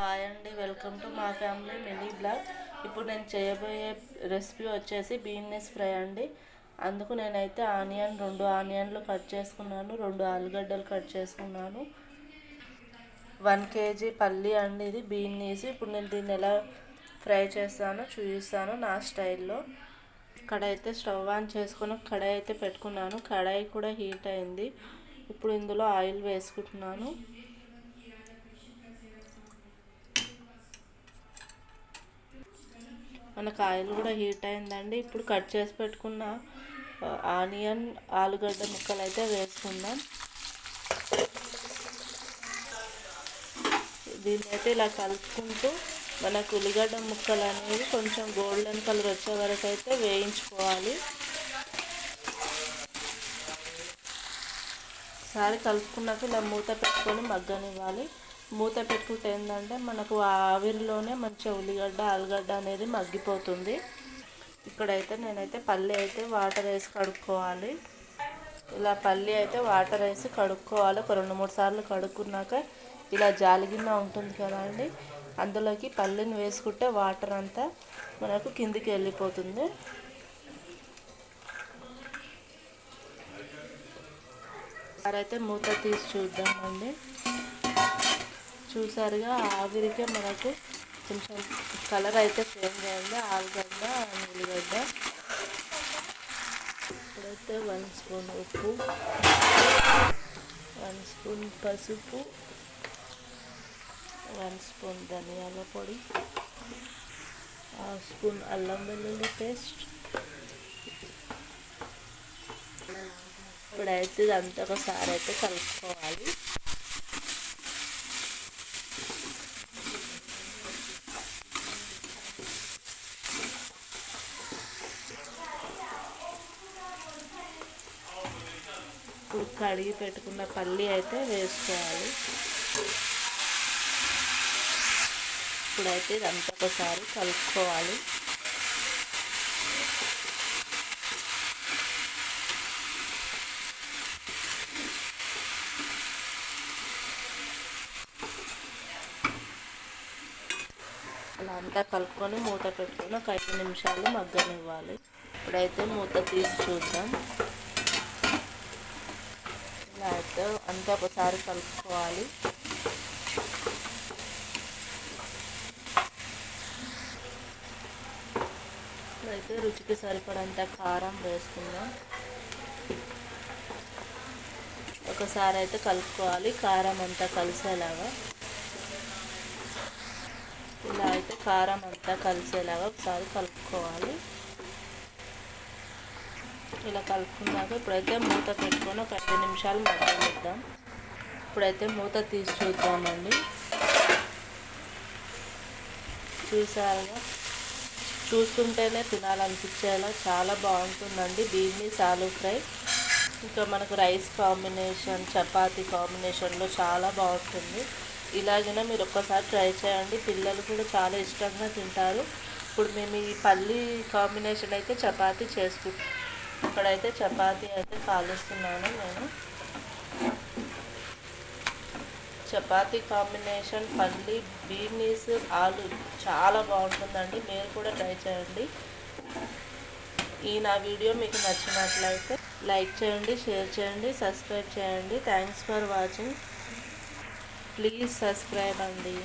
Hi అండి welcome to మా family mini blog ఇప్పుడు నేను చేయబోయే రెసిపీ వచ్చేసి బీన్నెస్ ఫ్రై అండి. అందుకు నేనైతే ఆనియన్ రెండు ఆనియన్లు కట్ చేసుకున్నాను రెండు ఆలుగడ్డలు కట్ చేసుకున్నాను. వన్ కేజీ పల్లి అండి ఇది బీన్నీస్ ఇప్పుడు నేను దీన్ని ఎలా ఫ్రై చేస్తానో చూపిస్తాను నా స్టైల్లో. కడాయి స్టవ్ ఆన్ చేసుకుని కడాయి అయితే పెట్టుకున్నాను. కడాయి కూడా హీట్ అయింది. ఇప్పుడు ఇందులో ఆయిల్ వేసుకుంటున్నాను. మనకు ఆయిల్ కూడా హీట్ అయిందండి. ఇప్పుడు కట్ చేసి పెట్టుకున్న ఆనియన్ ఆలుగడ్డ ముక్కలు అయితే వేసుకుందాం. దీన్ని అయితే ఇలా కలుపుకుంటూ మనకు ఉల్లిగడ్డ ముక్కలు అనేవి కొంచెం గోల్డెన్ కలర్ వచ్చే వరకు అయితే వేయించుకోవాలి. సారి కలుపుకున్నాక ఇలా మూత పెట్టుకొని మగ్గనివ్వాలి. మూత పెట్టుకుంటే ఏంటంటే మనకు ఆవిరిలోనే మంచిగా ఉల్లిగడ్డ ఆలుగడ్డ అనేది మగ్గిపోతుంది. ఇక్కడైతే నేనైతే పల్లి అయితే వాటర్ వేసి కడుక్కోవాలి. ఇలా పల్లి అయితే వాటర్ వేసి కడుక్కోవాలి. ఒక రెండు మూడు సార్లు కడుక్కున్నాక ఇలా జాలిగిన్న ఉంటుంది కదా అండి. అందులోకి పల్లిని వేసుకుంటే వాటర్ అంతా మనకు కిందికి వెళ్ళిపోతుంది. అయితే మూత తీసి చూద్దామండి. చూసారుగా ఆవిరికే మనకు కొంచెం కలర్ అయితే చేంజ్ అయింది ఆలుగడ్డ ఉల్లిగడ్డ. ఇప్పుడైతే వన్ స్పూన్ ఉప్పు వన్ స్పూన్ పసుపు వన్ స్పూన్ ధనియాల పొడి హాఫ్ స్పూన్ అల్లం వెల్లుల్లి పేస్ట్. ఇప్పుడైతే ఇదంతా ఒకసారి అయితే కలుపుకోవాలి. ఇప్పుడు కడిగి పెట్టుకున్న పల్లి అయితే వేసుకోవాలి. ఇప్పుడైతే ఇదంతా ఒకసారి కలుపుకోవాలి. అలా అంతా కలుపుకొని మూత పెట్టుకొని ఒక ఐదు నిమిషాలు మగ్గనివ్వాలి. ఇప్పుడైతే మూత తీసి చూద్దాం. ఇలా అంతా ఒకసారి కలుపుకోవాలి. అయితే రుచికి సరిపడంత కారం వేసుకుందాం. ఒకసారి అయితే కలుపుకోవాలి. కారం అంతా కలిసేలాగా. ఇలా అయితే కారం అంతా కలిసేలాగా ఒకసారి కలుపుకోవాలి. ఇలా కలుపుకున్నాక ఇప్పుడైతే మూత పెట్టుకొని ఒక ఐదు నిమిషాలు మగ్గనిద్దాం. ఇప్పుడైతే మూత తీసి చూద్దామండి. చూసారుగా? చూస్తుంటేనే తినాలనిపించేలా చాలా బాగుంటుందండి. బీన్ని సాలు ఫ్రై. ఇంకా మనకు రైస్ కాంబినేషన్ చపాతీ కాంబినేషన్లో చాలా బాగుంటుంది. ఇలాగైనా మీరు ఒక్కసారి ట్రై చేయండి. పిల్లలు కూడా చాలా ఇష్టంగా తింటారు. ఇప్పుడు మేము ఈ పల్లి కాంబినేషన్ అయితే చపాతీ చేసుకుంటాం ఇక్కడైతే చపాతీ అయితే కాలుస్తున్నాను నేను. చపాతీ కాంబినేషన్ పల్లి బీనీస్ ఆలు చాలా బాగుంటుందండి. మీరు కూడా ట్రై చేయండి. ఈ నా వీడియో మీకు నచ్చినట్లయితే లైక్ చేయండి షేర్ చేయండి సబ్స్క్రైబ్ చేయండి. Thanks for watching. Please subscribe అండి.